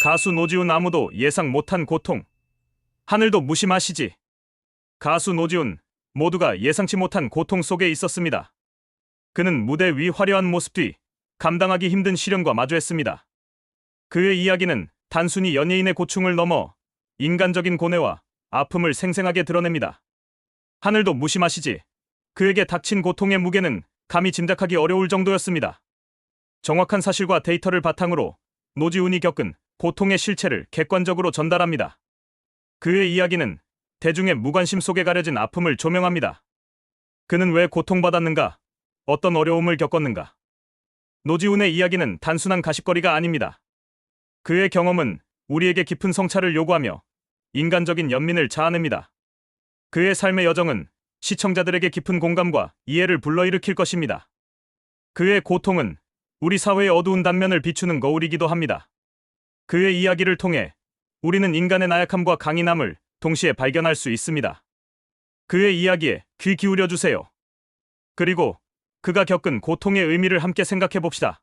가수 노지훈 아무도 예상 못한 고통. 하늘도 무심하시지. 가수 노지훈 모두가 예상치 못한 고통 속에 있었습니다. 그는 무대 위 화려한 모습 뒤 감당하기 힘든 시련과 마주했습니다. 그의 이야기는 단순히 연예인의 고충을 넘어 인간적인 고뇌와 아픔을 생생하게 드러냅니다. 하늘도 무심하시지. 그에게 닥친 고통의 무게는 감히 짐작하기 어려울 정도였습니다. 정확한 사실과 데이터를 바탕으로 노지훈이 겪은 고통의 실체를 객관적으로 전달합니다. 그의 이야기는 대중의 무관심 속에 가려진 아픔을 조명합니다. 그는 왜 고통받았는가? 어떤 어려움을 겪었는가? 노지훈의 이야기는 단순한 가십거리가 아닙니다. 그의 경험은 우리에게 깊은 성찰을 요구하며 인간적인 연민을 자아냅니다. 그의 삶의 여정은 시청자들에게 깊은 공감과 이해를 불러일으킬 것입니다. 그의 고통은 우리 사회의 어두운 단면을 비추는 거울이기도 합니다. 그의 이야기를 통해 우리는 인간의 나약함과 강인함을 동시에 발견할 수 있습니다. 그의 이야기에 귀 기울여 주세요. 그리고 그가 겪은 고통의 의미를 함께 생각해 봅시다.